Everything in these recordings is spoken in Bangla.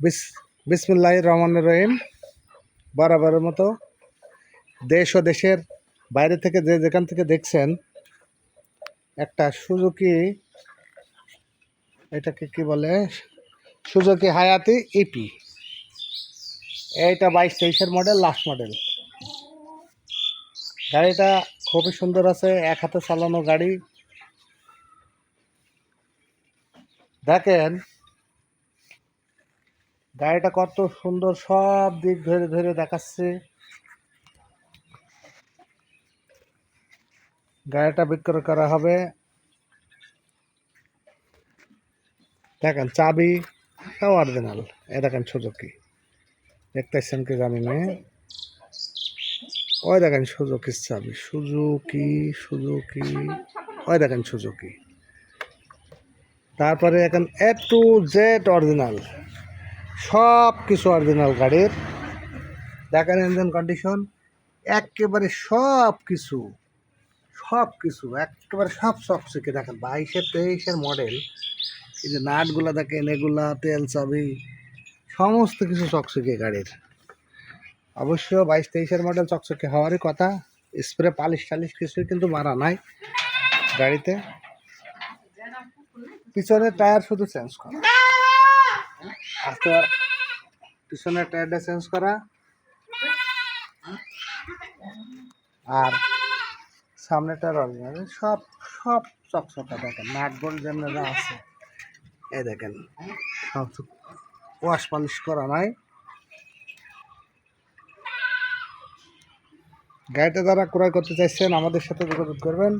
বিস বিসমুল্লাহ রহমান রহিম। বরাবরের মতো দেশ ও দেশের বাইরে থেকে যে যেখান থেকে দেখছেন, একটা সুজুকি, এটাকে কি বলে? সুজুকি হায়াতি ইপি এইটা বাইশ তেইশের মডেল লাস্ট মডেল গাড়িটা খুবই সুন্দর আছে, এক হাতে চালানো গাড়ি। দেখেন গাড়িটা কত সুন্দর, সব দিক ধরে ধরে দেখাচ্ছে। গাড়িটা বিক্রয় করা হবে। দেখেন চাবি অরিজিনাল এ দেখেন সুজুকি। দেখতেছেন কি জানি না? ওই দেখেন সুজুকির চাবি। Suzuki Suzuki. ওই দেখেন সুজুকি। তারপরে এখন এ টু জেড অরিজিনাল সব কিছু অরিজিনাল গাড়ির। দেখেন ইঞ্জিন কন্ডিশন একেবারে সব কিছু সব কিছু একেবারে সব চকচকে দেখেন বাইশের তেইশের মডেল এই যে নাটগুলো দেখেন, এগুলা, তেল, চাবি, সমস্ত কিছু চকচকে গাড়ির। অবশ্য বাইশ তেইশের মডেল চকচকে হওয়ারই কথা স্প্রে পালিশ টালিশ কিছুই কিন্তু মারা নাই গাড়িতে। পিছনের টায়ার শুধু চেঞ্জ করা। আজকে পিছনের টায়ারটা চেঞ্জ করা। আর সামনেটার অরিজিনাল সব সব চকচকা দেখেন নাট বোল্ট যেমন আছে। এই দেখেন, সব ওয়াশ পালিশ করা নাই। গাড়িটা যারা ক্রয় করতে চাইছেন, আমাদের সাথে যোগাযোগ করবেন।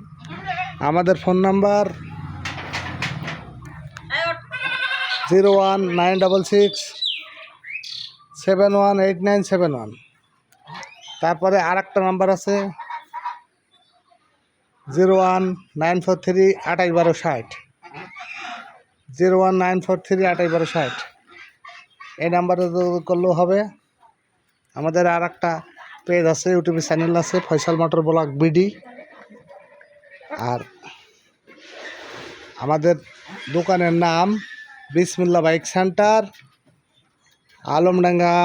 আমাদের phone number zero one nine double six, seven one eight nine seven one. তারপরে আর একটা নাম্বার আছে, zero one nine four three আটাই বারো ষাট। Zero one nine four three আটাই বারো ষাট। এই নাম্বারে করলেও হবে। আমাদের আর একটা পেজ আছে, ইউটিউবে চ্যানেল আছে, Faisal motor vlog B D. আর আমাদের দোকানের নাম Bismillah bike centre, Alamdanga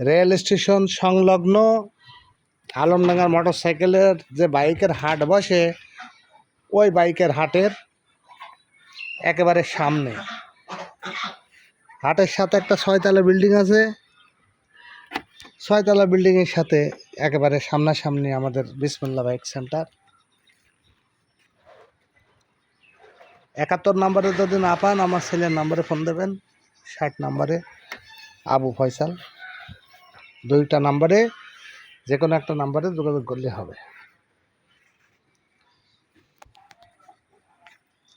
rail station সংলগ্ন আলমডাঙ্গার মোটর সাইকেলের যে বাইকের হাট বসে, ওই বাইকের হাটের একেবারে সামনে। হাটের সাথে একটা ছয়তলা বিল্ডিং আছে। ছয়তলা বিল্ডিংয়ের সাথে একেবারে সামনাসামনি আমাদের বিসমুল্লা বাইক সেন্টার। একাত্তর নাম্বারে যদি না পান, আমার ছেলের নাম্বারে ফোন দেবেন। ষাট নাম্বারে আবু ফয়সাল। দুইটা নাম্বারে যে কোনো একটা নাম্বারে যোগাযোগ করলে হবে।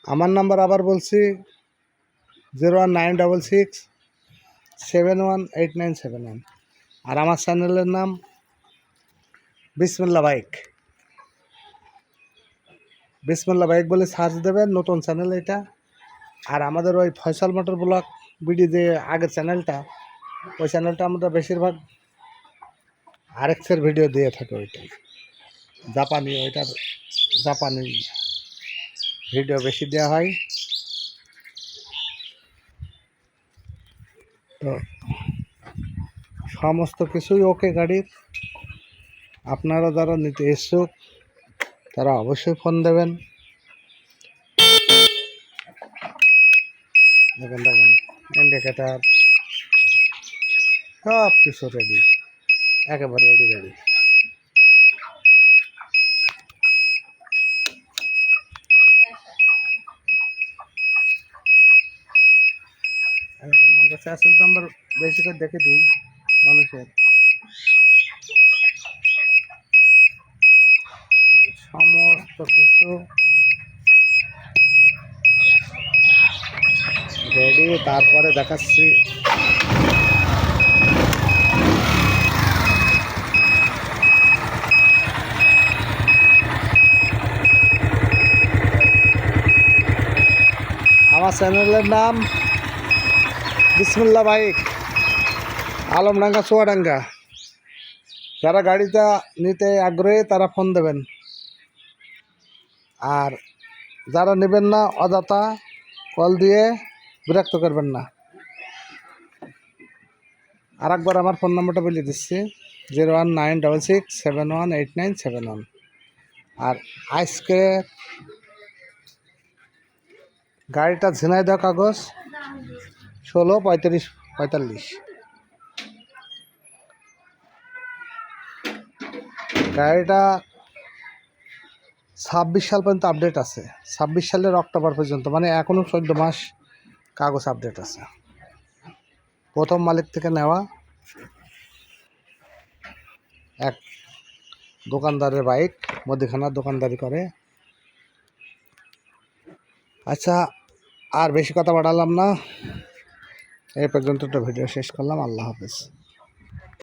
আমার নাম্বার আবার বলছি, zero one nine double six seven one eight nine seven one. আর আমার চ্যানেলের নাম বিসমুল্লা বাইক। বিসমুল্লা বাইক বলে সার্চ দেবেন নতুন চ্যানেল এটা। আর আমাদের ওই ফয়সাল মোটর ব্লক বিডি যে আগের চ্যানেলটা, ওই চ্যানেলটা আমরা বেশিরভাগ আরেক্সের ভিডিও দিয়ে থাকি ওইটাই জাপানি ওইটার জাপানি ভিডিও বেশি দেওয়া হয়। তো সমস্ত কিছুই ওকে গাড়ির। আপনারা যারা নিতে ইচ্ছুক তারা অবশ্যই ফোন দেবেন। দেখেন দেখেন ইন্ডিকেটার সব কিছু রেডি একেবারে রেডি রেডি আমরা চাষের নাম্বার বেশি করে দেখে দিই মানুষের। সমস্ত কিছু রেডি তারপরে দেখাচ্ছি। আমার চ্যানেলের নাম বিসমুল্লা বাইক আলমডাঙ্গা, চুয়াডাঙ্গা। যারা গাড়িটা নিতে আগ্রহী, তারা ফোন দেবেন। আর যারা নেবেন না, অযথা কল দিয়ে বিরক্ত করবেন না। আর একবার আমার ফোন নম্বরটা বলে দিচ্ছি, zero one nine double six seven one eight nine seven one. আর আজকে গাড়িটা ঝিনাইদহ কাগজ, ষোলো পঁয়ত্রিশ পঁয়তাল্লিশ। গাড়িটা ছাব্বিশ সাল পর্যন্ত আপডেট আছে। ছাব্বিশ সালের অক্টোবর পর্যন্ত মানে এখনও চোদ্দ মাস কাগজ আপডেট আছে। প্রথম মালিক থেকে নেওয়া এক দোকানদারের বাইক মুদিখানার দোকানদারি করে। আচ্ছা আর বেশি কথা বাড়ালাম না। এই পর্যন্ত ভিডিও শেষ করলাম, আল্লাহ হাফিজ।